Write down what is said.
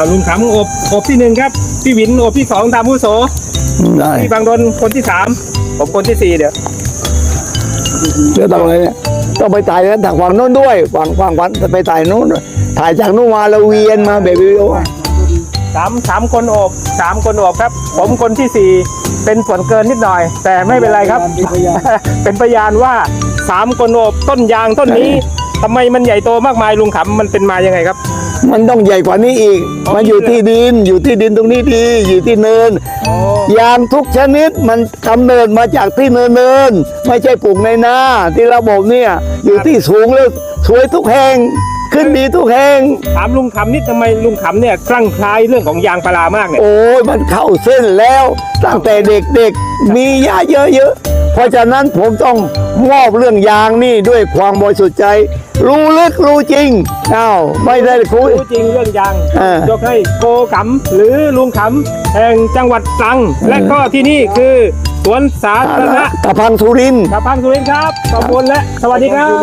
าลุงขำอบอบที่หนึ่งครับพี่หวินอบที่สองตามผู้โสได้พี่บางดนคนที่สามผมคนที่สี่เดี๋ยวเดี๋ยวต้องอะไรเนี่ยต้องไปถ่ายกันทางฝั่งโน้นด้วยฝั่งฝั่งฝั่งไปถ่ายโน้นด้วยถ่ายจากโน้นมาแล้วเวียนมาแบบวิดีโอสามสามคนอบสามคนอบครับ ผมคนที่สี่เป็นส่วนเกินนิดหน่อย แต่ไม่เป็นไรครับ เป็นพยานว่าสามคนอบต้นยางต้นนี้ ทำไมมันใหญ่โตมากมายลุงขำมันเป็นมายังไงครับ มันต้องใหญ่กว่านี้อีกมันอยู่ที่ดิน อยู่ที่ดินตรงนี้ดี อยู่ที่เนิน ยางทุกชนิดมันกำเนิดมาจากที่เนินเนินๆไม่ใช่ปลูกในนาที่ระบบเนี่ยอยู่ที่สูงแล้วสวยทุกแห่ง ขึ้นดีทุกแห่ง ถามลุงขำนี่ทำไมลุงขำเนี่ยคลั่งไคล้ายเรื่องของยางพารามากเนี่ยโอ้ยมันเข้าเส้นแล้ว ตั้งแต่เด็กๆ มียาเยอะๆ เพราะฉะนั้นผมต้องมอบเรื่องยางนี่ด้วยความบริสุทธิ์ใจ รู้ลึกรู้จริงอ้าวไม่ได้คุย รู้จริงเรื่องยางเออยกให้โกขำหรือลุงขำแห่งจังหวัดตรัง และก็ที่นี่คือสวนสาธารณะตะพังสุรินทร์ตะพังสุรินทร์ครับขอบคุณและสวัสดีครับ